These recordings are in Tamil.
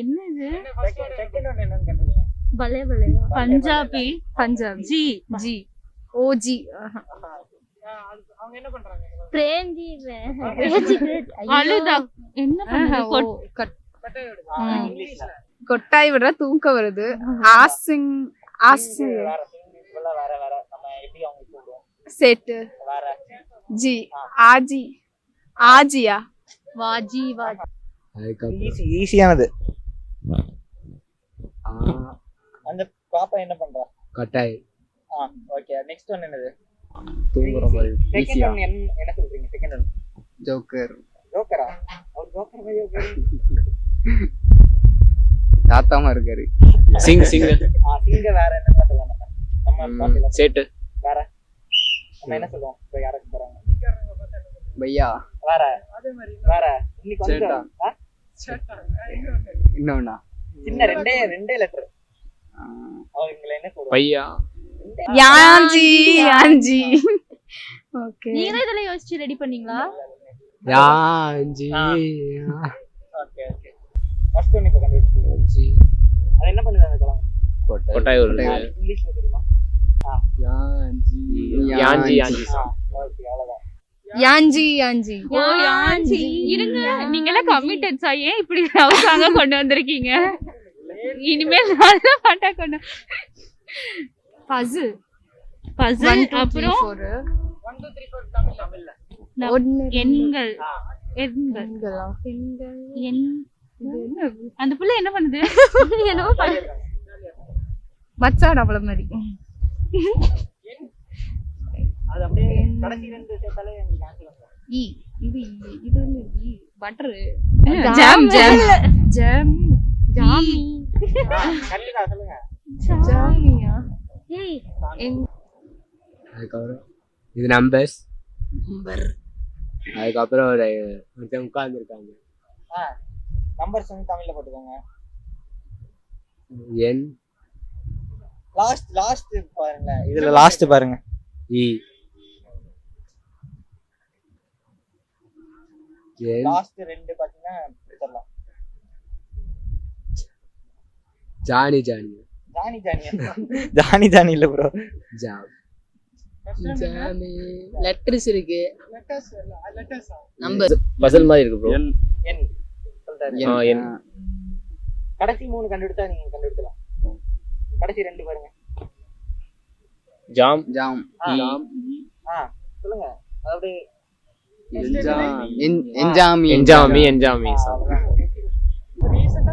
என்னன்னு கண்டுபிடிங்க பலே பலேவா பஞ்சாபி பஞ்சாப். ஜி ஜி. ஓஜி ஆ, அது- அவங்க என்ன அழுதா? என்ன கட்டாய விடுற தூக்கம் வருது. ஆசிங் ஆசி செட்டு. ஜி ஆஜி. ஆஜியா? வாஜி வாஜி. ஈஸியானது. அந்த பாப்பா என்ன பண்றா? கட்டாய். ஆ ஓகே நெக்ஸ்ட் ஒன் என்னது? தூங்குற மாதிரி. செகண்ட் ஒன் என்ன என்ன சொல்றீங்க? செகண்ட் ஒன் ஜோக்கர் ஜோக்கரா அவர் ஜோக்கர் மாதிரி தாத்தாமா இருக்காரு. சிங் சிங் ஆ சிங்க வேற என்ன சொல்லலாம் நம்ம? நம்ம சேட்டு. வேற? நம்ம என்ன சொல்லுவோம்? இப்போ யாருக்கு போறாங்க? பையா. வேற? வேற? இன்னைக்கு வந்து? இன்னொன்னா? சின்ன ரெண்டே ரெண்டே லெட்டர் ஆ, அவங்களை என்ன சொல்லுவாங்க பையா? யாஞ்சி யாஞ்சி. ஓகே. நீங்க தான் இதெல்லாம் யோசிச்சு ரெடி பண்ணீங்களா? யாஞ்சி. Okay okay. ஃபர்ஸ்ட் ஒன் இப்போ கண்டுபிடிச்சிங்க அது என்ன பண்ணுது அந்த குழந்தை? கொட்டாய். கொட்டாய் உருளை. கொட்டாய். இங்கிலீஷ்ல தெரியுமா? யாஞ்சி. யாஞ்சி யாஞ்சி அவ்வளவுதான் யாஞ்சி யாஞ்சி. ஓ யாஞ்சி. இருங்க நீங்க எல்லாம் கமிட்டட்ஸா ஏன் இப்படி லவ் சாங்க கொண்டு வந்திருக்கீங்க? இனிமேல் நல்ல பாட்டா கொண்டு பசில் பசில் அப்புறம் எண்கள். எண்கள். எண். அந்த புள்ள என்ன பண்ணுது? என்னவோ பண்ணு- மச்சான் அவள மாதிரி? அது அப்படியே கடைசி ரெண்டு சேர்த்தாலே ஈ இது ஈ, இது வந்து ஈ பட்டர் ஜாம் ஜாம் ஜாம். ஜாமி கண்டிப்பா சொல்லுங்க. ஜாமியா? ஏய் அதுக்கப்புறம் இது நம்பர்ஸ் அதுக்கப்புறம் ஒரு ஒருத்தன் உட்கார்ந்துருக்காங்க. ஆ நம்பர்ஸ் வந்து தமிழ்ல போட்டுக்கோங்க. என் லாஸ்ட் லாஸ்ட் பாருங்க இதுல லாஸ்ட் பாருங்க. இ லாஸ்ட் ரெண்டு பாத்தீங்கன்னா Johnny Johnny. Johnny Johnny Johnny Johnny இல்ல ப்ரோ ஜாம் ஜாமி லெட்டர்ஸ் இருக்கு. லெட்டர்ஸ் லெட்டர்ஸ் நம்பர் பசல் மாதிரி இருக்கு ப்ரோ என் சொல்றாரு. ஆ, என். கடைசி மூணு கண்டுபிடிச்சா நீங்க கண்டுபிடிச்சலாம் கடைசி ரெண்டு பாருங்க. ஜாம். ஜாம். ஜாம். ஆ சொல்லுங்க. அது அப்படியே என்ஜாமி. என்ஜாமி என்ஜாமி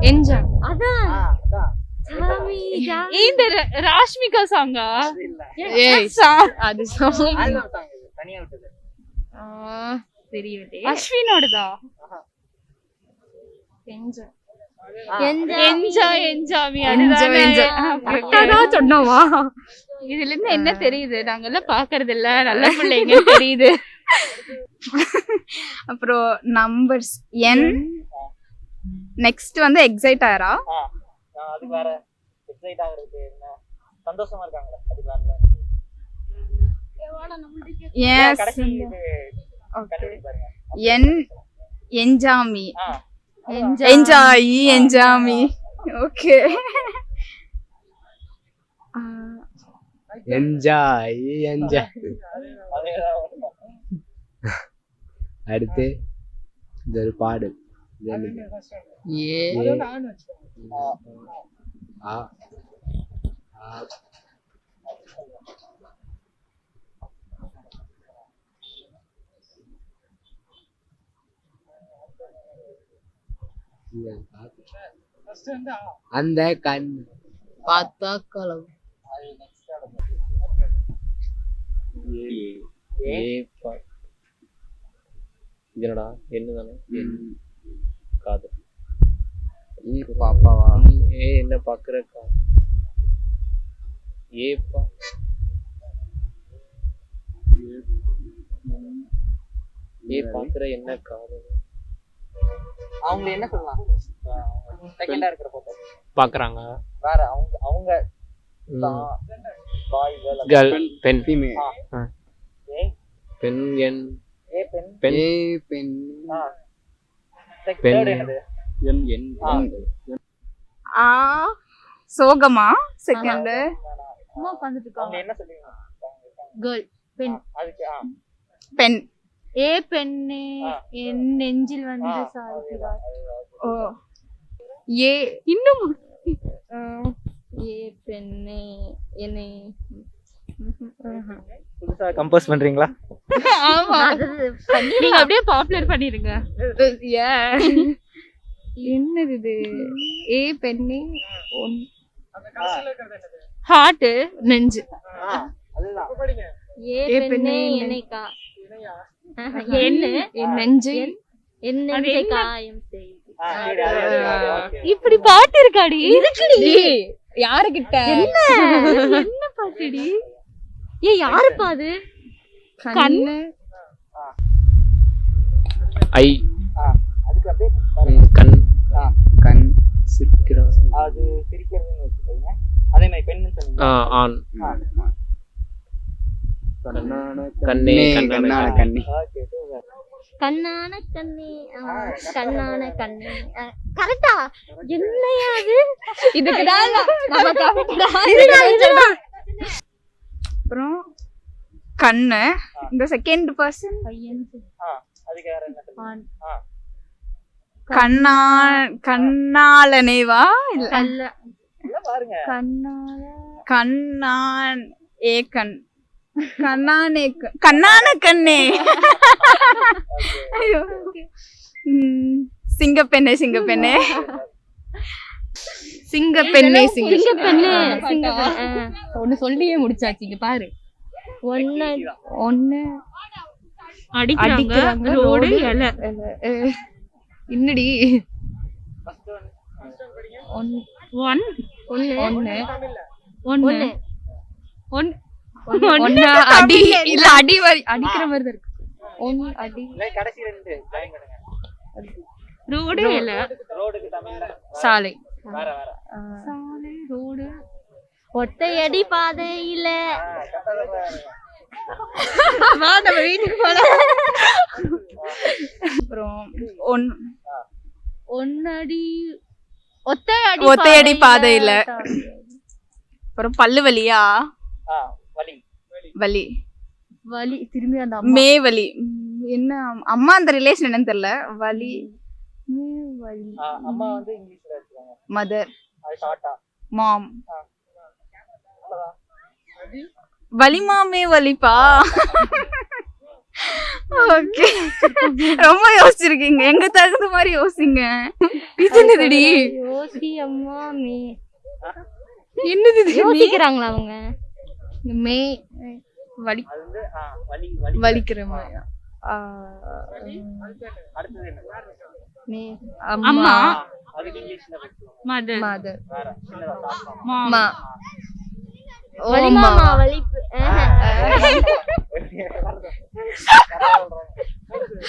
என்ஜாம். அதான் இந்த ராஷ்மிகா சாங்கா அது ஆ, தெரியவில்லை அஸ்வினோடதா? என்ஜாய் என்ஜாமி. என்ஜாய் அதுதானே என்ஜாம். கரெக்டா சொன்னோமா இதுல இருந்து என்ன தெரியுது? நாங்கெல்லாம் பாக்குறது இல்ல நல்ல பிள்ளைங்க தெரியுது. அப்புறம் நம்பர்ஸ் என் நெக்ஸ்ட் வந்து எக்ஸைட் ஆறா? ஆ, நான் அது வேற. எக்ஸைட் ஆகுறதுக்கு என்ன? சந்தோஷமா இருக்காங்களே அது வேற. எஸ் கடைசி இது ஓகே கண்டுபிடிச்சு பாருங்க. என் என்ஜாமி என்ஜாய் என்ஜாமி ஓகே என்ஜாய் என்ஜாய். அடுத்து இந்த ஒரு பாடல்? ஏ. ஏ, ஆ. அந்த கண். பார்த்தா next ஆனது. ஏ. பா இது என்னடா? என்ன தானே ஈ பாப்பாவா? ஏ என்ன பாக்குற? கா. ஏ பா. ஏ பாக்குற என்ன காது? அவங்க என்ன சொல்லலாம் செகண்டா இருக்கிற போட்டோ பாக்குறாங்க. வேற அவங்க அவங்க பாய் கேர்ள் பெண் பெண் என். ஏ பெண்? பெண். ஏ பெண். ஆ. பெண். தேர்ட் என்னது? என் என் ஆ. ஆ. சோகமா? செகண்ட் சும்மா இருக்காங்க என்ன சொல்லுவீங்க? கேர்ள் பெண் அதுக்கு ஆ. பெண் ஏ பெண்ணே. என் நெஞ்சில் வந்து சாய்கிறார் ஓ. ஏ. இன்னும். ஏ பெண்ணே என்னை. புதுசா கம்போஸ் பண்றீங்களா? ஆமா. நீங்க அப்படியே பாப்புலர் பண்ணிருங்க. ஏ. என்னது இது? ஏ பெண்ணே ஒன். ஹார்ட் நெஞ்சு. ஏ பெண்ணே பெண்ணே என்னை? நெஞ்சு. என்ன? காயம். இப்படி பாட்டு இருக்காடி? யாருகிட்ட? என்ன? பாட்டுடி? ஏ யாருப்பா அது? கண்ணு. ஐ. அதுக்கு அப்படியே கண். கண் சித்திரம் அது சிரிக்கிறதுன்னு வச்சுக்கோங்க. அதே மாதிரி பெண்ணுன்னு சொன்னீங்க ஆ, ஆண். கண்ணே, கண்ணே கண்ணான கண்ணான கண்ணே. கண்ணான கண்ணே. கண்ணான கண்ணே. கரெக்டா. என்னையா அது? இதுக்குதான் நமக்கு அப்புறம் கண்ணு. இந்த செகண்ட் பர்சன் பையன் ஆ அதுக்கு வேற என்ன சொல்லுங்க ஆ. கண்ணா இல்ல. கல்ல. இல்ல பாருங்க. கண்ணால கண்ணான் ஏ கண் கண்ணானே கண்ணான கண்ணே. ஐயோ. சிங்கப்பெண்ணே சிங்கப்பெண்ணே. சிங்கப்பெண்ணே சிங்க சிங்கப்பெண்ணே சிங்கப்பெண்ணே. ஒன்னு சொல்லியே முடிச்சாச்சு இங்க பாரு. ஒன்னு ஒன்னு அடிக்கிறாங்க. ரோடு. இலை. இன்னடி ஒன் ஒன்னு ஒன்னு ஒன்னு ஒன்னு ஒன். ஒன்னு அடி. இல்ல அடி அடிக்கிற மாதிரி தான் இருக்கு. அடி. இல்ல கடைசி ரெண்டு. ரோடு இலை. ரோடுக்கு சாலை. சாலை ரோடு. ஒத்தையடி பாதையில. வா நம்ம வீட்டுக்கு போலாம். அப்புறம் ஒன் ஒன்னடி ஒத்தையடி ஒத்தையடி பாதையில அப்புறம் பல்லு வலியா? வலி. வலி. வலி திரும்பி அந்த அம்மா. மே வலி. என்ன அம்மா அந்த ரிலேஷன் என்னன்னு தெரியல. வலி. மே வலி. அம்மா வந்து இங்கிலீஷ்ல மதர் மாம் வலிமாமே வலிப்பா? ஓகே. ரொம்ப யோசிச்சிருக்கீங்க. எங்க தகுந்த மாதிரி யோசிங்க. இது என்னதுடி யோசி அம்மா மே என்னது இது? யோசிக்கிறாங்களா அவங்க? மே. வலி. வலிக்கிற மாதிரி அம்மா. மதர். மதர். மா. வலிமாமா வலிப்பு.